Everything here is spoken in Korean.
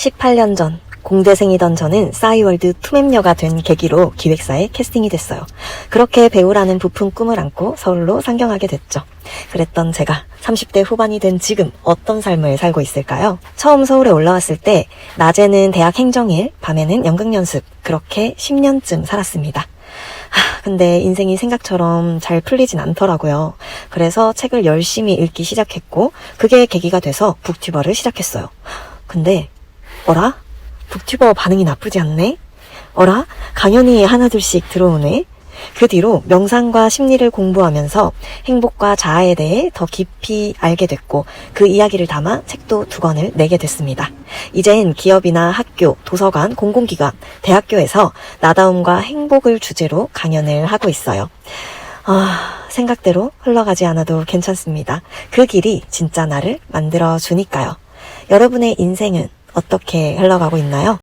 18년 전 공대생이던 저는 싸이월드 투맵녀가 된 계기로 기획사에 캐스팅이 됐어요. 그렇게 배우라는 부푼 꿈을 안고 서울로 상경하게 됐죠. 그랬던 제가 30대 후반이 된 지금 어떤 삶을 살고 있을까요? 처음 서울에 올라왔을 때 낮에는 대학 행정일, 밤에는 연극 연습 그렇게 10년쯤 살았습니다. 하, 근데 인생이 생각처럼 잘 풀리진 않더라고요. 그래서 책을 열심히 읽기 시작했고 그게 계기가 돼서 북튜버를 시작했어요. 근데 어라? 북튜버 반응이 나쁘지 않네? 어라? 강연이 하나둘씩 들어오네? 그 뒤로 명상과 심리를 공부하면서 행복과 자아에 대해 더 깊이 알게 됐고 그 이야기를 담아 책도 두 권을 내게 됐습니다. 이젠 기업이나 학교, 도서관, 공공기관, 대학교에서 나다움과 행복을 주제로 강연을 하고 있어요. 아, 생각대로 흘러가지 않아도 괜찮습니다. 그 길이 진짜 나를 만들어 주니까요. 여러분의 인생은 어떻게 흘러가고 있나요?